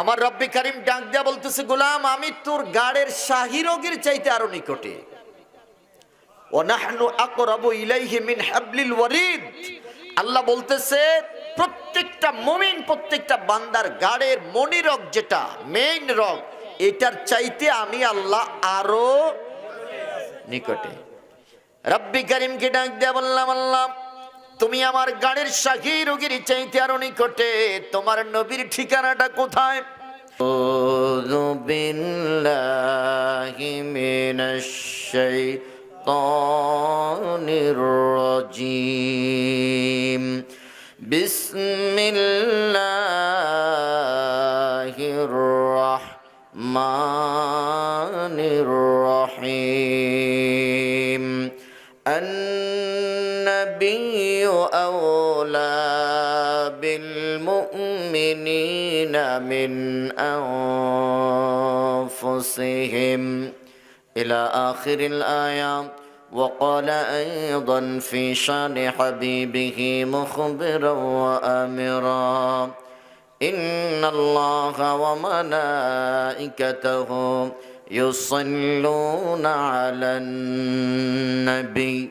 আমার রব্বি কারিম ডাক দেয়া বলতেছে, গোলাম, আমি তোর গাড়ের শাহী রোগীর চাইতে আরও নিকটে। আল্লাহ বলতেছে, প্রত্যেকটা মুমিন, প্রত্যেকটা বান্দার গাড়ের মনি রগ যেটা মেইন রগ, এটার চাইতে আমি আল্লাহ আরও নিকটে। রব্বি কারিমকে ডাক দেয়া বললাম, আল্লাহ তুমি আমার গাড়ির সাক্ষী রোগীর চাইতে আরো নিকটে তোমার নবীর ঠিকানাটা কোথায় أعوذ بالله من الشيطان الرجيم بسم الله الرحمن الرحيم النبي أولى بالمؤمنين من أنفسهم. إلى آخر الآية وقال أيضا في شان حبيبه مخبرا وآمرا إن الله وملائكته يصلون على النبي.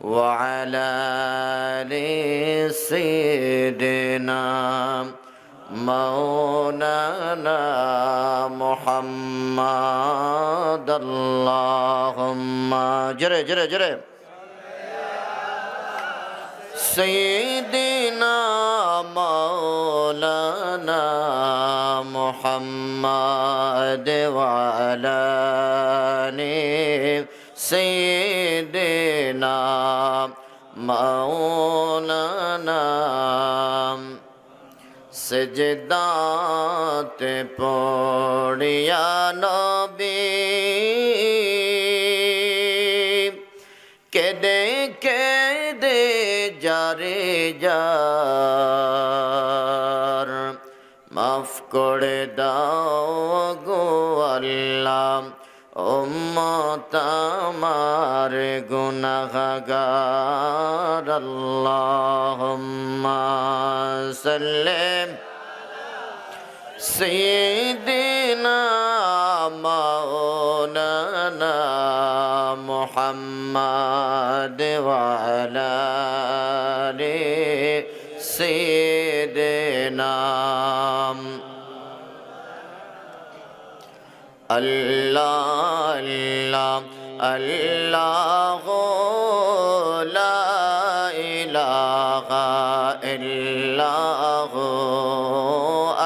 وعلى آل سيدنا مولانا محمد اللهم. جري جري جري. سيدنا مولانا محمد وعلى آل سيدنا مولانا সেজদাতে পড়িয়া নবী কেদে কেদে যারে যার মাফ করে দাও গো আল্লাহ امت امار گناہ گار اللہم سلیم سیدنا مولانا محمد وعلا لی سیدنا আল্লাহ লা ইলাহা ইল্লাহ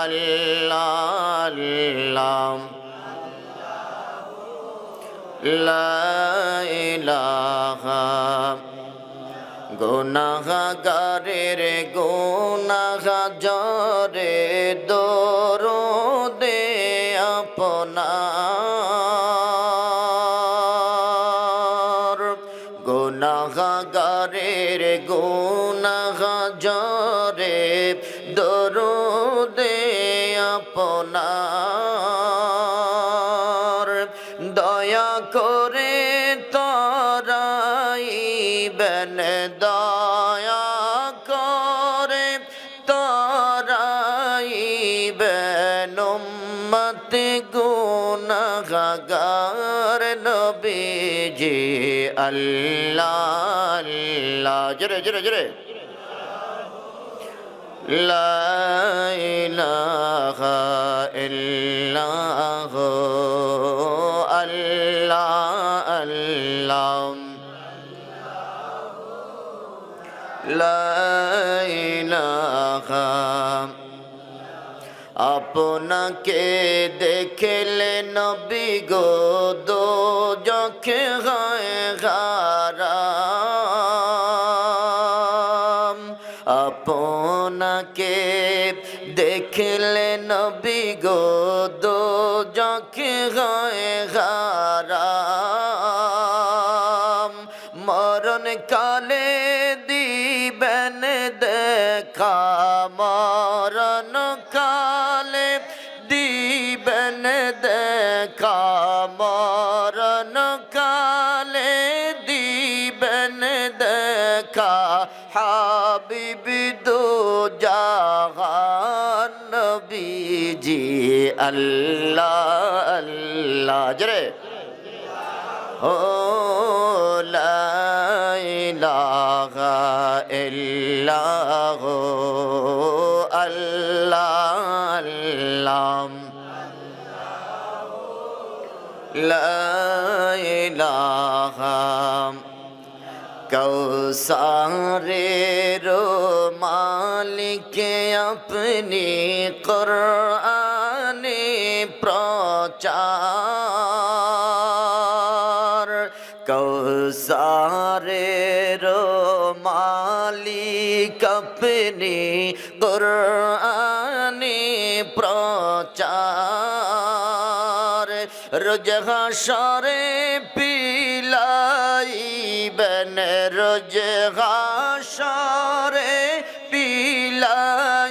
আল্লাহ আল্লাহ লা ইলাহা। গুনাহগারের গুনাহ গুণাগার নবীজি আল্লাহ আল্লাহ। জোরে জোরে জোরে। লা ইলাহা ইল্লাল্লাহ। আপনাকে দেখলে নবী গো দো যখে হয় হারাম। আপনাকে দেখলে নবী গো দো যখে হয়ে হারাম। মরণ কালে দিবেন দেখা নবীজি আল্লাহ আল্লাহ। জরে। ও লা ইলাহা ইল্লাহ আল্লাহ আল্লাহ। লা ইলাহা। কোরআনে প্রচার কৌসারের মালিক আপনি কোরআনে প্রচার রোজ হাসরে পিলাইবেন রোজ হাসরে পিলাইবেন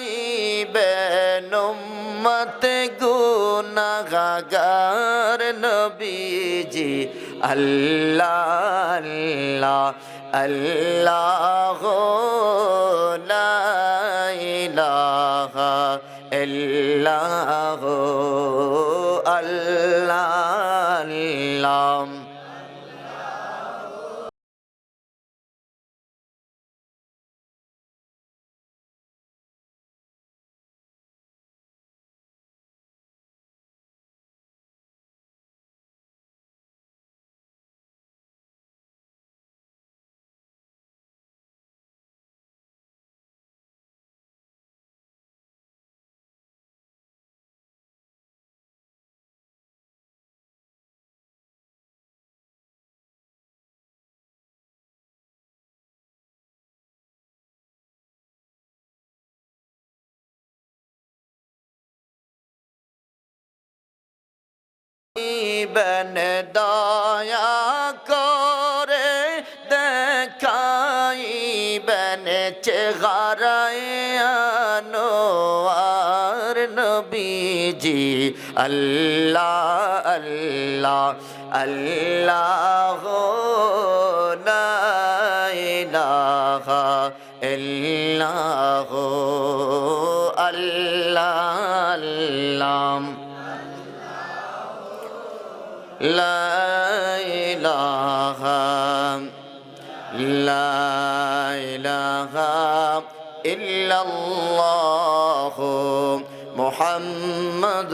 নবীজি আল্লাহ আল্লাহ আল্লাহ লা ইলাহা ইল্লাহ আল্লাহ আল্লাহ। বন দয়া করে দেখাই বন চেহারায়ানোয়ার নবীজি। আল্লাহ আল্লাহ আল্লাহ লা ইলাহা ইল্লাহ আল্লাহ আল্লাহ। لا إله لا إله إلا الله محمد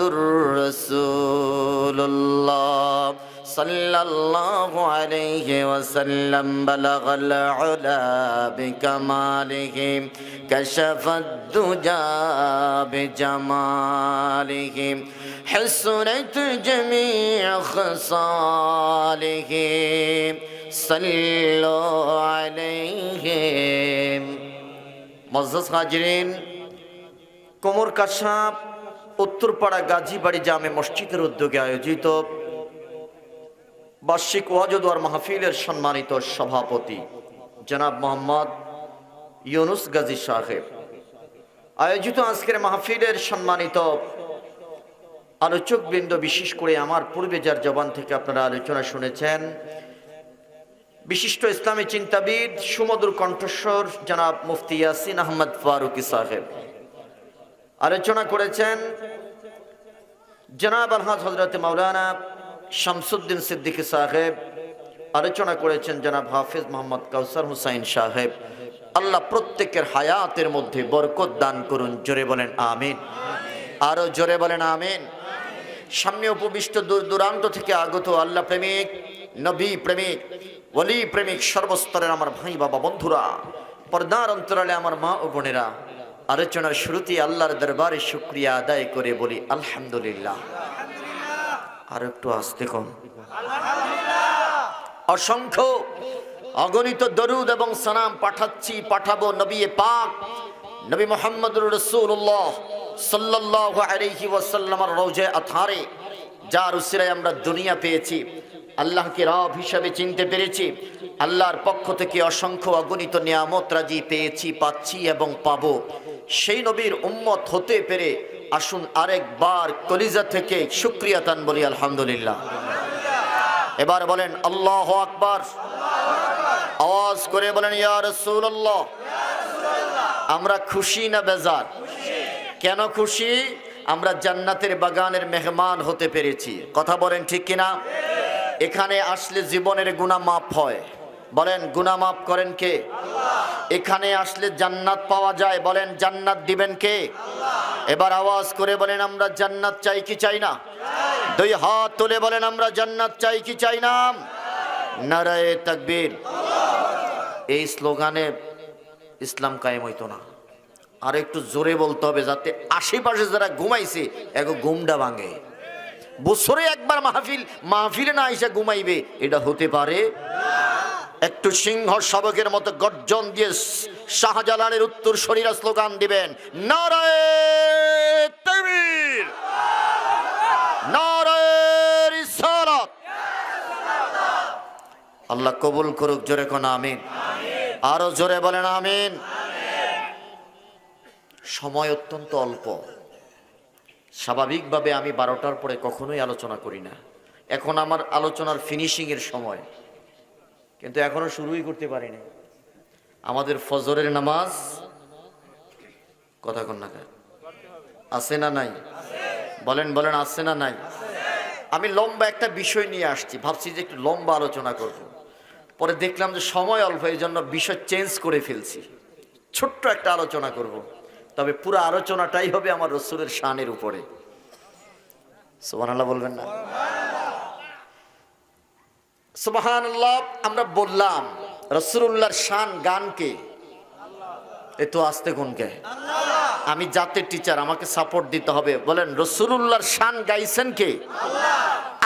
رسول الله صلى الله عليه وسلم. بلغ العلا بكماله كشف الدجى بجماله. حسنت جميع خصاله صلوا عليه মজ্জাজ হাজরিন কোমর কাশাপ উত্তরপাড়া গাজীবাড়ি জামে মসজিদের উদ্যোগে আয়োজিত বার্ষিক ওয়াজদুয়ার মাহফিলের সম্মানিত সভাপতি জনাব মোহাম্মদ ইউনুস গাজী সাহেব আয়োজিত আজকের মাহফিলের সম্মানিত আলোচকবৃন্দ বিশেষ করে আমার পূর্বে যার জবান থেকে আপনারা আলোচনা শুনেছেন, বিশিষ্ট ইসলামী চিন্তাবিদ সুমধুর কণ্ঠস্বর জনাব মুফতি ইয়াসিন আহমদ ফারুকি সাহেব। আলোচনা করেছেন জনাব আলহাজ হজরত মাওলানা শামসুদ্দিন সিদ্দিকী সাহেব। আলোচনা করেছেন জনাব হাফিজ মোহাম্মদ কাউসার হুসাইন সাহেব। আল্লাহ প্রত্যেকের হায়াতের মধ্যে বরকত দান করুন, জোরে বলেন আমিন। আরও জোরে বলেন আমিন। সামনে উপবিষ্ট দূর দূরান্ত থেকে আগত আল্লাহ প্রেমিক, নবী প্রেমিক, ওলি প্রেমিক, সর্বস্তরের আমার ভাই বাবা বন্ধুরা, পর্দার অন্তরালে আমার মা ও বোনেরা, আলোচনার শুরুতে আল্লাহর দরবারে শুক্রিয়া আদায় করে বলি, আলহামদুলিল্লাহ। আর একটু আসতে কম। অসংখ্য অগণিত দরুদ এবং সালাম পাঠাচ্ছি, পাঠাবো নবী পাক, নবী মোহাম্মদুর রসুল্লাহ সাল্লাল্লাহু আলাইহি ওয়াসাল্লামের রওজে আথারে, যার উসিরায় আমরা দুনিয়া পেয়েছি, আল্লাহকে রব হিসাবে চিনতে পেরেছি, আল্লাহর পক্ষ থেকে অসংখ্য অগণিত নিয়ামত রাজি পেয়েছি, পাচ্ছি এবং পাবো। সেই নবীর উম্মত হতে পেরে আসুন আরেকবার কলিজা থেকে শুক্রিয়া তান বলি, আলহামদুলিল্লাহ। এবার বলেন, আল্লাহ আকবার। আওয়াজ করে বলেন, ইয়া রাসূলুল্লাহ। আমরা খুশি না বেজার? কেন খুশি? আমরা জান্নাতের বাগানের মেহমান হতে পেরেছি। কথা বলেন ঠিক কিনা? এখানে আসলে জীবনের গুণা মাফ হয়। বলেন, গুণা মাফ করেন কে? এখানে আসলে জান্নাত পাওয়া যায়। বলেন, জান্নাত দিবেন কে? এবার আওয়াজ করে বলেন, আমরা জান্নাত চাই কি চাই না? দুই হাত তুলে বলেন, আমরা জান্নাত চাই কি চাই না? নারায়ে তাকবীর। এই স্লোগানে ইসলাম কায়েম হইতো না। আর একটু জোরে বলতে হবে যাতে আশেপাশে যারা ঘুমাইছে এক ঘুমটা ভাঙে। বছরে একবার মাহফিল, মাহফিলে না আইসা ঘুমাইবে, এটা হতে পারে? একটু সিংহ শাবকের মতো গর্জন দিয়ে শাহজালালের উত্তর শরীরা স্লোগান দিবেন, নারায়ে আল্লাহ কবুল করুক, জোরে কোন আমিন। আরও জোরে বলেন আমিন। সময় অত্যন্ত অল্প। স্বাভাবিকভাবে আমি বারোটার পরে কখনোই আলোচনা করি না। এখন আমার আলোচনার ফিনিশিং এর সময়। কিন্তু এখনও শুরুই করতে পারিনি। আমাদের ফজরের নামাজ কথা কন না আছে না নাই? বলেন বলেন, আছে না নাই? আমি লম্বা একটা বিষয় নিয়ে আসছি। ভাবছি যে একটু লম্বা আলোচনা করব। পরে দেখলাম যে সময় অল্প এই জন্য বিষয় চেঞ্জ করে ফেলছি। ছোট্ট একটা আলোচনা করব। তবে পুরো আলোচনাটাই হবে আমার রসুলের শানের উপরে। সোহান আল্লাহ বলবেন না? সুবাহান আমরা বললাম রসুল্লাহর শান গানকে এ তো আসতে কোনকে আমি জাতের টিচার আমাকে সাপোর্ট দিতে হবে। বলেন রসুল্লাহর শান গাইছেন কে?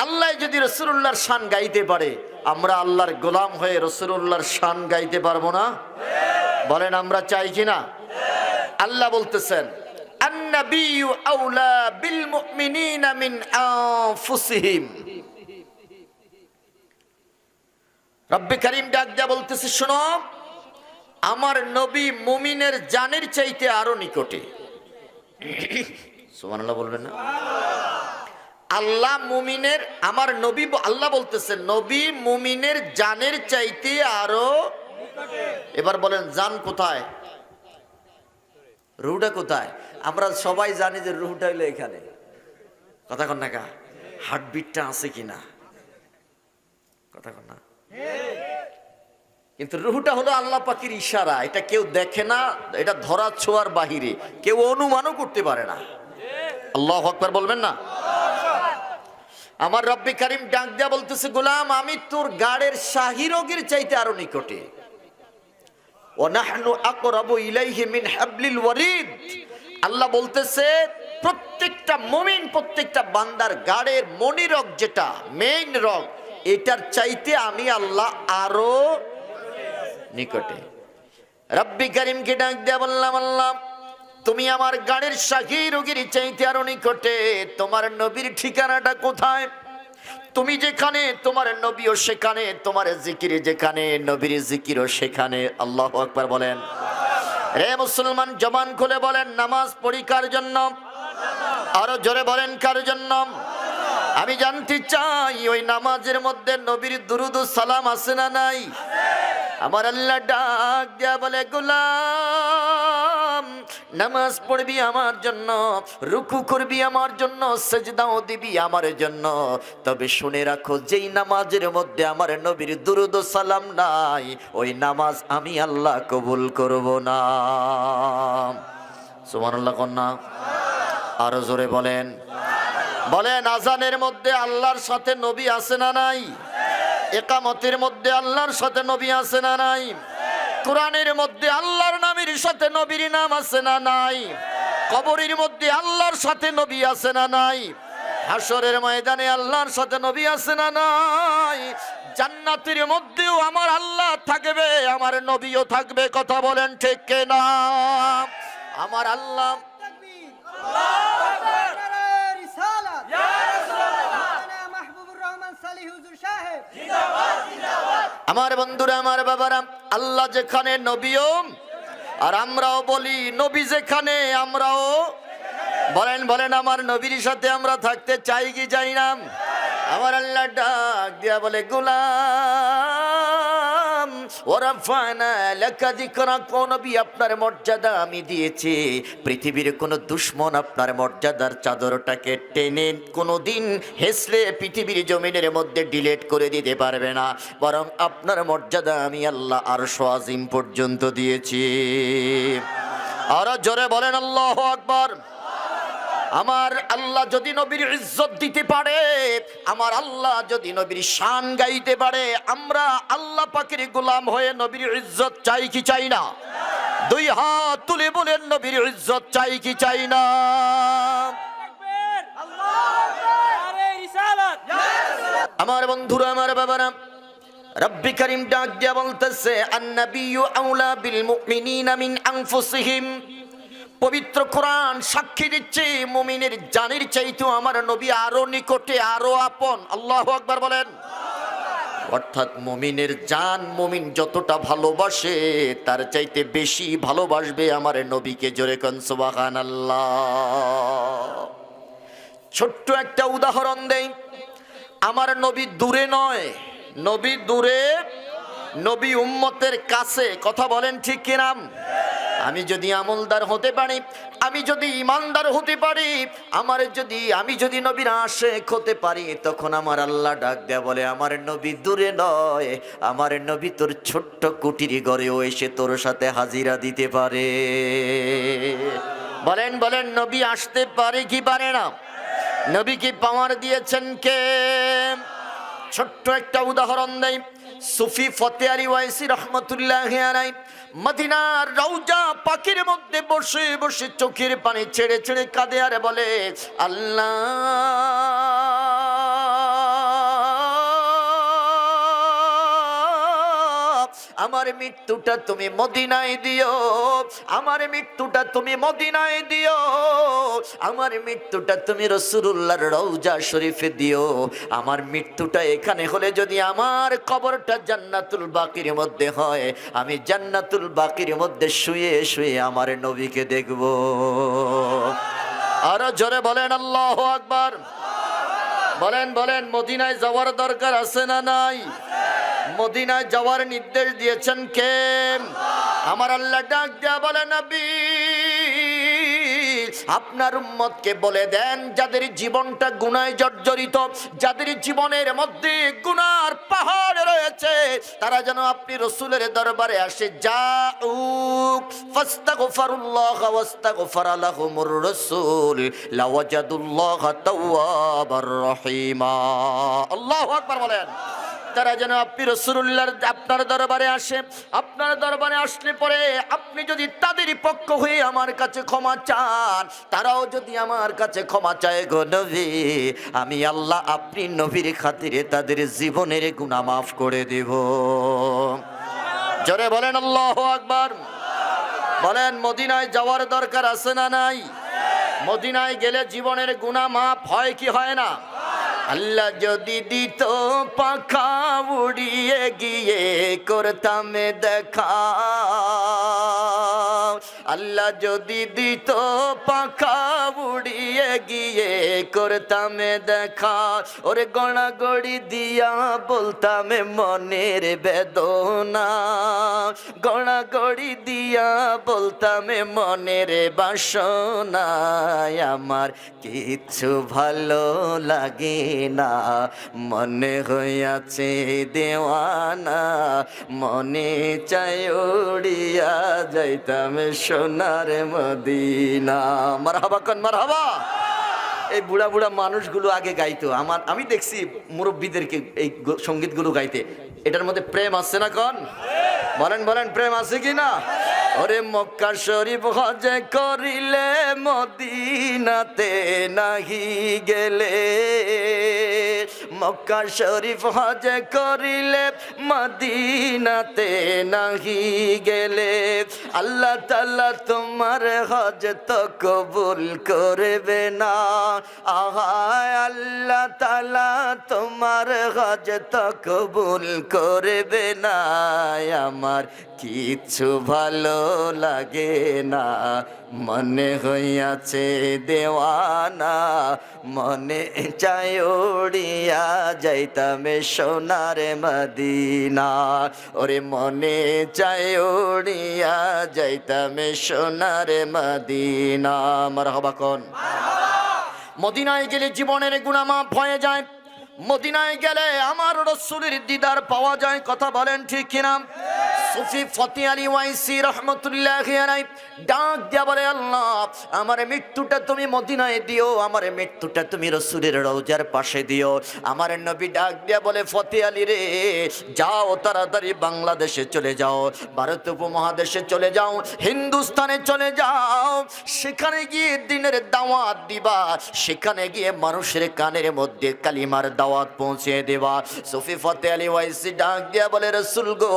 আল্লাহ যদি রসুল্লাহর শান গাইতে পারে, আমরা আল্লাহর গোলাম হয়ে রসুল্লাহর শান গাইতে পারব না? বলেন, আমরা চাই কি না? আল্লাহ বলতেছেন রব্বে করিম ডাক দেয়া বলতেছে, শোনো, আমার নবী মুমিনের জানের চাইতে আরও নিকটে। বলবেন না? আল্লাহ মুমিনের, আমার নবী আল্লাহ বলতেছে, নবী মুমিনের জানের চাইতে আরও এবার বলেন, জান কোথায়? রুহটা কোথায়? আমরা সবাই জানি যে রুহটা হইল এখানে। কথা কন না কা? হার্টবিটটা আছে কিনা? কথা কন না। কিন্তু রুহটা হলো আল্লাহ পাখির ইশারা। এটা কেউ দেখে না, এটা ধরা ছোঁয়ার বাহিরে। কেউ অনুমানও করতে পারে না। আল্লাহ আকবার বলবেন না? আমার রব্বি কারিম ডাক দেয়া বলতেছে, গোলাম, আমি তোর গাড়ের শাহিরোগের চাইতে আরও নিকটে। আল্লাহ বলতেছে, প্রত্যেকটা মুমিন, প্রত্যেকটা বান্দার গাড়ের মনিরগ যেটা মেইন রগ এটার চাইতে আমি আল্লাহ আরও নিকটে। রব্বি করিমকে ডাক দেয়া বললাম, আল্লাহ, তুমি আমার গাড়ির সাক্ষী রোগীর চাইতে আরও নিকটে, তোমার নবীর ঠিকানাটা কোথায়? তুমি যেখানে, তোমার নবীও সেখানে, তোমার জিকির যেখানে, নবীর জিকিরও সেখানে। আল্লাহ আকবার বলেন। রে মুসলমান, জবান খুলে বলেন, নামাজ পড়ি কার জন্য? আরও জোরে বলেন, কার জন্য? আমি জানতে চাই, ওই নামাজের মধ্যে নবীর দুরুদ সালাম আছে না নাই? আমার আল্লাহ ডাক দেয়া বলে, গোলাম, নামাজ পড়বি আমার জন্য, রুকু করবি আমার জন্য, সেজদাও দিবি আমার জন্য। তবে শুনে রাখো, যেই নামাজের মধ্যে আমার নবীর দুরুদ সালাম নাই, ওই নামাজ আমি আল্লাহ কবুল করব না। সুবহানাল্লাহ কন্যা, আরও জোরে বলেন। বলেন, আজানের মধ্যে আল্লাহর সাথে নবী আছে না নাই? একামতের মধ্যে আল্লাহর সাথে নবী আছে না নাই? কোরআনের মধ্যে আল্লাহর নামের সাথে নবীর নাম আছে না নাই? কবরের মধ্যে আল্লাহর সাথে নবী আছে না নাই? হাসরের ময়দানে আল্লাহর সাথে নবী আছে না নাই? জান্নাতের মধ্যেও আমার আল্লাহ থাকবে, আমার নবীও থাকবে, কথা বলেন ঠিক না আমার আল্লাহ হুজুর সাহেব আমার বন্ধুরা, আমার বাবারা, আল্লাহ যেখানে নবীও, আর আমরাও বলি নবী যেখানে, আমরাও বলেন বলেন, আমার নবীর সাথে আমরা থাকতে চাই কি চাই না? আমার আল্লাহ ডাক দিয়া বলে, গোলাম কোন আপনার মর্যাদা আমি দিয়েছি। পৃথিবীর কোনো দুশ্মন আপনার মর্যাদার চাদরটাকে টেনে কোনোদিন হেসলে পৃথিবীর জমিনের মধ্যে ডিলেট করে দিতে পারবে না। বরং আপনার মর্যাদা আমি আল্লাহ আর আজিম পর্যন্ত দিয়েছি। আরও জোরে বলেন, আল্লাহ আকবার। আমার আল্লাহ যদি নবীর ইজ্জত দিতে পারে, আমার আল্লাহ যদি নবীর শান গাইতে পারে, আমরা আল্লাহ পাকের গোলাম হয়ে নবীর ইজ্জত চাই কি চাই না? দুই হাত তুলে বলেন, নবীর ইজ্জত চাই কি চাই না? আমার বন্ধুরা, আমার বাবারা, রব্বি করিম ডাক দিয়া বলতেছে আন্নাবিয়্যু আউলা বিল মুমিনিনা মিন আনফুসিহিম। পবিত্র কোরআন সাক্ষী দিচ্ছে, মুমিনের জানের চাইতো আমার নবী আরও নিকটে, আরও আপন। আল্লাহ আকবার বলেন। অর্থাৎ মুমিনের জান মুমিন যতটা ভালোবাসে, তার চাইতে বেশি ভালোবাসবে আমার নবীকে জোরে কন, সুবহানাল্লাহ। ছোট্ট একটা উদাহরণ দেই। আমার নবী দূরে নয়, নবী দূরে, নবী উম্মতের কাছে। কথা বলেন ঠিক কিনাম আমি যদি আমলদার হতে পারি, আমি যদি ইমানদার হতে পারি, আমার যদি, আমি যদি নবীর আশেক হতে পারি, তখন আমার আল্লাহ ডাক দেয়া বলে, আমার নবী দূরে নয়, আমার নবী তোর ছোট্ট কুটির ঘরেও এসে তোর সাথে হাজিরা দিতে পারে। বলেন বলেন, নবী আসতে পারে কি পারে না? নবীকে পাওয়ার দিয়েছেন কে? ছোট্ট একটা উদাহরণ দেই। সুফি ফতে আলী ওয়াইসি রহমতুল্লাহ মদিনার রৌজা পাখির মধ্যে বসে বসে চোখের পানি ছেড়ে ছেড়ে কাঁদে আর বলে, আল্লাহ আমার মৃত্যুটা তুমি মদিনায় দিও। আমার মৃত্যুটা তুমি মদিনায় দিও। আমার মৃত্যুটা তুমি রসুল্লাহর রৌজা শরীফে দিও। আমার মৃত্যুটা এখানে হলে যদি আমার কবরটা জান্নাতুল বাকির মধ্যে হয়, আমি জান্নাতুল বাকির মধ্যে শুয়ে শুয়ে আমার নবীকে দেখব। আরও জোরে বলেন, আল্লাহ আকবার। বলেন বলেন, মদিনায় যাওয়ার দরকার আছে না নাই? মদিনায় যাওয়ার নির্দেশ দিয়েছেন কে? আমার আল্লাহ ডাক দেয়া বলে, নবী, আপনার উম্মতকে বলে দেন, যাদের জীবনটা গুনায় জর্জরিত, যাদের জীবনের মধ্যে গুনার পাহাড় রয়েছে, তারা যেন আপনি রসুলের দরবারে আসে যা উক ফাস্তাগফিরুল্লাহ ওয়াস্তাগফারা লাহুমুর রাসূল, লাওয়াজাদুল্লাহ তাওয়াবার রহিমা। আল্লাহু আকবার বলেন। তারা যেন আপনি রসুল্লাহর, আপনার দরবারে আসে। আপনার দরবারে আসলে পরে আপনি যদি তাদের পক্ষ হয়ে আমার কাছে ক্ষমা চান, তারাও যদি আমার কাছে ক্ষমা চায় গো নবী, আমি আল্লাহ আপনি নবীর খাতিরে তাদের জীবনের গুণা মাফ করে দেব। জোরে বলেন, আল্লাহ আকবার। বলেন, মদিনায় যাওয়ার দরকার আছে না নাই? মদিনায় গেলে জীবনের গুণা মাফ হয় কি হয় না? আল্লাহ যদি দিত পাখা উড়িয়ে গিয়ে করতাম দেখা। আল্লাহ যদি দিত পাখা উড়িয়ে গিয়ে করতাম দেখা। ওরে গড়াগড়ি দিয়া বলতাম মনের বেদনা। গড়াগড়ি দিয়া বলতাম মনের বাসনা। আমার কিচ্ছু ভালো লাগে না। মনে হইয়াছে দেওয়ানা। মনে চাই উড়িয়া যাইতাম সোনার মদিনা। মারহাবা কন মারহাবা? এই বুড়া বুড়া মানুষগুলো আগে গাইতো। আমার, আমি দেখছি মুরব্বীদেরকে এই সঙ্গীতগুলো গাইতে। এটার মধ্যে প্রেম আছে না কন? বলেন বলেন, প্রেম আছে কি না? ওরে মক্কা শরীফ হজে করিলে মদিনাতে নাহি গেলে। মক্কা শরীফ হজ করিলে মদিনাতে নাহি গেলে। আল্লাহ তাল্লা তোমার হজ তো কবুল করবে না। আহায় আল্লাহ তালা তোমার হজ তো কবুল করবে না। আমার কিছু ভালো লাগে না। মনে হইয়াছে দেওয়ানা, মনে চাই উড়িয়া যাইতাম সোনার মদিনা। ওরে মনে চাই উড়িয়া যাইতাম সোনার মদিনা। মারহাবা কোন? মদিনায় গেলে জীবনের গুণামাপ হয়ে যায়। মদিনায় গেলে আমার রসুলের দিদার পাওয়া যায়, কথা বলেন ঠিক কিনা? সুফি ফতি আলী ওয়াইসি রহমতুল্লাহ ডাক দিয়া বলে, আল্লাহ, আমার মৃত্যুটা তুমি মদিনায় দিও, আমার মৃত্যুটা তুমি রসুলের রৌজার পাশে দিও। আমার নবী ডাক দিয়া বলে, ফতে আলী রে, যাও তাড়াতাড়ি বাংলাদেশে চলে যাও, ভারত উপমহাদেশে চলে যাও, হিন্দুস্তানে চলে যাও। সেখানে গিয়ে দিনের দাওয়াত দিবা, সেখানে গিয়ে মানুষের কানের মধ্যে কালিমার দাওয়াত পৌঁছে দেবা। সুফি ফতে আলী ওয়াইসি ডাক দিয়া বলে, রসুল গো,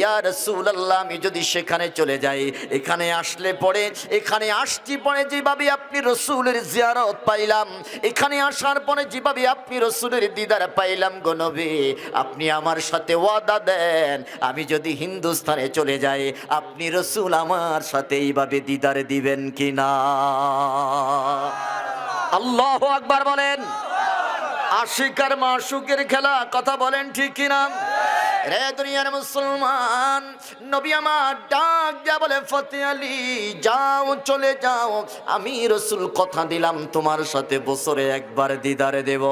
ইয়া রসুল আল্লাহ আমি যদি সেখানে চলে যাই, এখানে আসলে পরে, এখানে আসছি পরে যেভাবে আপনি রসুলের জিয়ারত পাইলাম, এখানে আসার পরে যেভাবে আপনি রসুলের দিদার পাইলাম গো নবী, আপনি আমার সাথে ওয়াদা দেন, আমি যদি হিন্দুস্তানে চলে যাই, আপনি রসুল আমার সাথে এইভাবে দিদার দিবেন কি না? আল্লাহ আকবার বলেন। আশিকার মাসুকের খেলা, কথা বলেন ঠিক কিনা? রে দুনিয়ার মুসলমান, নবী আমার ডাক যা বলে, ফতে আলী, যাও, চলে যাও। আমি রসুল কথা দিলাম তোমার সাথে, বছরে একবার দিদারে দেব।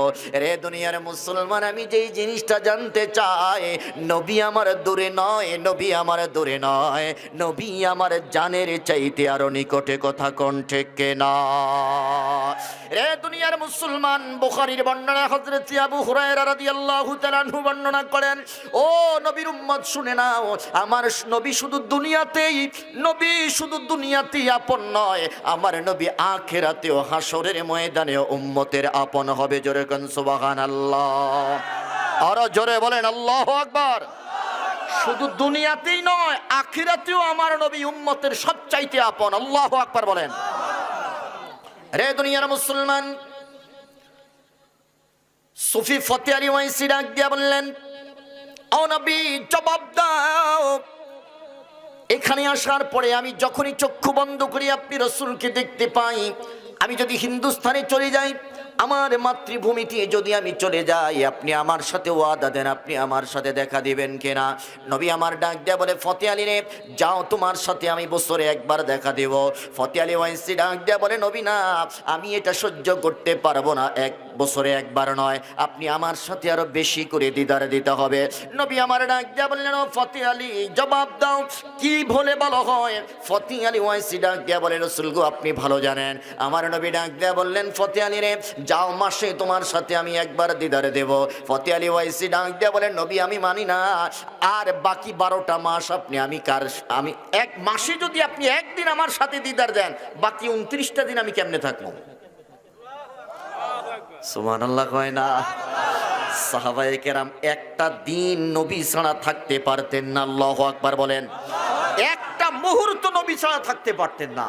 রে দুনিয়ার মুসলমান, আমি যেই জিনিসটা জানতে চাই, নবী আমার দূরে নয়, নবী আমার দূরে নয়। নবী আমার জানের চাইতে আরও নিকটে কথা কণ্ঠে কেনা? রে দুনিয়ার মুসলমান, বুখারীর বর্ণনা হযরত আবু হুরায়রা রাদিয়াল্লাহু তাআলা বর্ণনা করেন, ও নবীর উম্মত শুনে নাও, আমার নবী শুধু দুনিয়াতেই, নবী শুধু দুনিয়াতেই আপন নয়, আমার নবী আখেরাতেও হাসরের ময়দানে উম্মতের আপন হবে, জোরে কোন সুবহানাল্লাহ। আরও জোরে বলেন, আল্লাহ আকবার। শুধু দুনিয়াতেই নয়, আখিরাতেও আমার নবী উম্মতের সবচাইতে আপন, আল্লাহ আকবার বলেন। রে দুনিয়ার মুসলমান, সুফি ফতে আলী ওয়াইসি ডাক দিয়া বললেন জবাব দাও। এখানে আসার পরে আমি যখনই চক্ষু বন্ধ করি, আপনি রসুলকে দেখতে পাই। আমি যদি হিন্দুস্থানে চলে যাই, আমার মাতৃভূমিতে যদি আমি চলে যাই, আপনি আমার সাথে ওয়াদা দেন, আপনি আমার সাথে দেখা দিবেন কিনা? নবী আমার ডাক দেয়া বলে, ফতে আলী রে, যাও তোমার সাথে আমি বছরে একবার দেখা দেব। ফতে আলী ওয়াইসি ডাক দেয়া বলে, নবী না, আমি এটা সহ্য করতে পারব না। এক বছরে একবার নয়। আপনি আমার সাথে আরও বেশি করে দিদারে দিতে হবে। নবী আমার ডাক দিয়া বললেন ফতে আলী, জবাব দাও। কি ভুলে ভালো হয়? ফতে আলী ওয়াইসি ডাক দেয়া বলে, রসুল গো, আপনি ভালো জানেন। আমার নবী ডাক দেয়া বললেন ফতে আলী রে, যাও মাসে তোমার সাথে আমি একবার দিদারে দেব। ফতে আলী ওয়াইসি ডাক দেয়া বলেন নবী, আমি মানি না। আর বাকি বারোটা মাস আপনি, আমি কার, আমি এক মাসে যদি আপনি একদিন আমার সাথে দিদার দেন, বাকি উনত্রিশটা দিন আমি কেমনে থাকব? সুমান আল্লাহ কয় না। একটা দিন নবী ছাড়া থাকতে পারতেন না, আল্লাহ আকবার বলেন। একটা মুহূর্ত নবী ছাড়া থাকতে পারতেন না।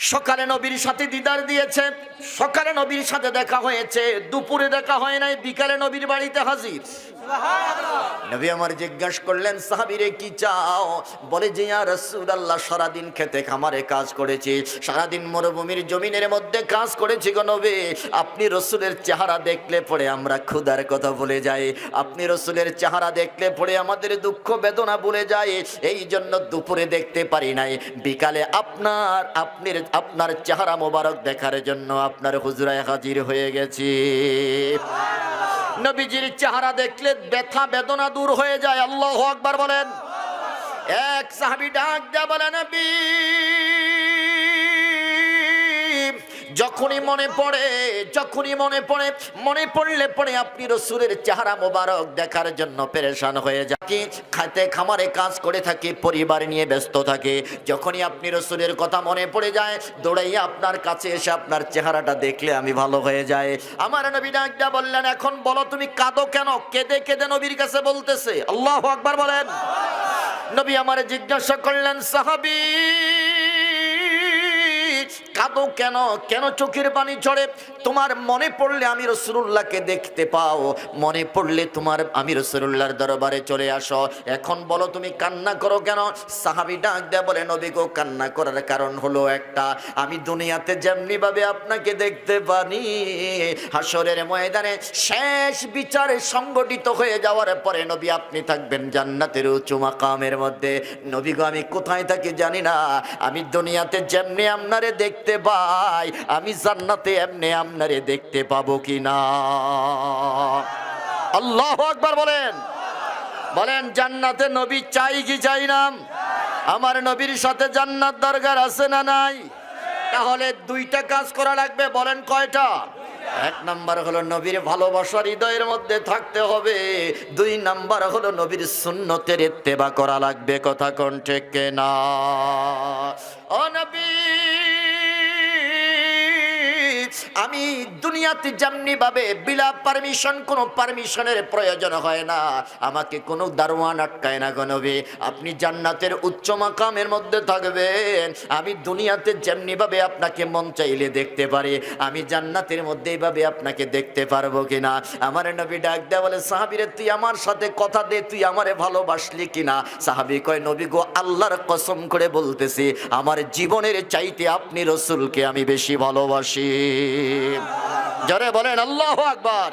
সকালে নবীর সাথে দিদার দিয়েছে, সকালে নবীর সাথে দেখা হয়েছে, দুপুরে দেখা হয় নাই, বিকালে নবীর বাড়িতে হাজির। নবী আমার জিজ্ঞাসা করলেন, সাহাবিরে কি চাও? বলে যে, ইয়া রাসূলুল্লাহ, সারাদিন খেতে খামারে কাজ করেছি, সারাদিন মরুভূমির জমিনের মধ্যে কাজ করেছি গো নবী। আপনি রসুলের চেহারা দেখলে পরে আমরা ক্ষুধার কথা ভুলে যাই, আপনি রসুলের চেহারা দেখলে পরে আমাদের দুঃখ বেদনা ভুলে যায় এই জন্য দুপুরে দেখতে পারি নাই, বিকালে আপনার আপনার আপনার চেহারা মোবারক দেখার জন্য আপনার হুজরায় হাজির হয়ে গেছি। নবীজির চেহারা দেখলে ব্যথা, বেদনা দূর হয়ে যায়। আল্লাহ আকবার বলেন। এক সাহাবি ডাক দেয়া বলেন নবী যখনই মনে পড়ে, যখনই মনে পড়ে, মনে পড়লে পড়ে আপনি রসুলের চেহারা মোবারক দেখার জন্য পেরেশান হয়ে যাকে খাতে খামারে কাজ করে থাকে, পরিবার নিয়ে ব্যস্ত থাকে। যখনই আপনি রসুলের কথা মনে পড়ে যায়, দৌড়াইয়া আপনার কাছে এসে আপনার চেহারাটা দেখলে আমি ভালো হয়ে যায় আমার নবী ডাকটা বললেন, এখন বলো তুমি কাঁদো কেন? কেঁদে কেঁদে নবীর কাছে বলতেছে। আল্লাহ আকবার বলেন। নবী আমারে জিজ্ঞাসা করলেন, সাহাবী কাঁদো কেন? কেন চোখের পানি চড়ে তোমার মনে পড়লে আমি রসুল্লাহকে দেখতে পাও। মনে পড়লে তোমার, আমি রসুল্লাহর দরবারে চলে আসো। এখন বলো তুমি কান্না করো কেন? সাহাবি ডাক দেয়া বলে, নবী গো, কান্না করার কারণ হলো একটা। আমি দুনিয়াতে যেমনি ভাবে আপনাকে দেখতে পানি হাসরের ময়দানে শেষ বিচারে সংগঠিত হয়ে যাওয়ার পরে নবী আপনি থাকবেন জান্নাতের উঁচু মাকামের মধ্যে। নবী গো, আমি কোথায় থাকি জানি না। আমি দুনিয়াতে যেমনি আপনারে দেখতে পাই, আমি জান্নাতে এমনি আপনারে দেখতে পাবো কি না আল্লাহ আকবার বলেন। বলেন, জান্নাতে নবী চাই কি চাই না? আমার নবীর সাথে জান্নাত দরকার আছে না নাই? তাহলে দুইটা কাজ করা লাগবে, বলেন কয়টা? এক নাম্বার হলো নবীর ভালোবাসার হৃদয়ের মধ্যে থাকতে হবে। দুই নাম্বার হলো নবীর সুন্নতের ইত্তেবা করা লাগবে, কথা কোন ঠিক না ও নবী! আমি দুনিয়াতে যেমনি ভাবে বিলা পারমিশন কোনো পারমিশনের প্রয়োজন হয় না। আমাকে কোনো দারোয়ান আটকায় না গণবে আপনি জান্নাতের উচ্চ মাকামের মধ্যে থাকবেন। আমি দুনিয়াতে যেমনি ভাবে আপনাকে মন চাইলে দেখতে পারি, আমি জান্নাতের মধ্যে এইভাবে আপনাকে দেখতে পারব কিনা। আমার নবী ডাক দেয়া বলে, সাহাবিরে, তুই আমার সাথে কথা দে, তুই আমারে ভালোবাসলি কিনা? সাহাবি কয়, নবী গো, আল্লাহর কসম করে বলতেছি, আমার জীবনের চাইতে আপনি রসুলকে আমি বেশি ভালোবাসি। জরে বলেন আল্লাহ আকবার।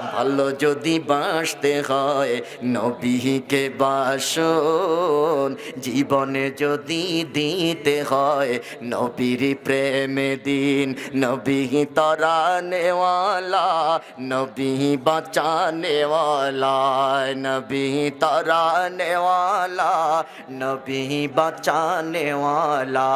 ভালো যদি বাসতে হয়, নবীকে বাসন। জীবনে যদি দিতে হয়, নবীর প্রেমে দিন। নবী তরানেওয়ালা, নবী বাঁচানেওয়ালা, নবী তরানেওয়ালা, নবী বাঁচানেওয়ালা।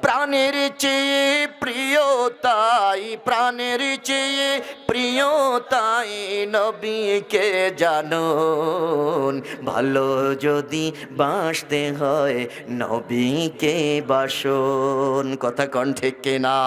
প্রাণের চেয়ে প্রিয় তাই, প্রাণের চেয়ে প্রিয় তাই নবীকে জানুন। ভালো যদি বাঁচতে হয় নবীকে বাসন। কথা কণ্ঠে কেনা?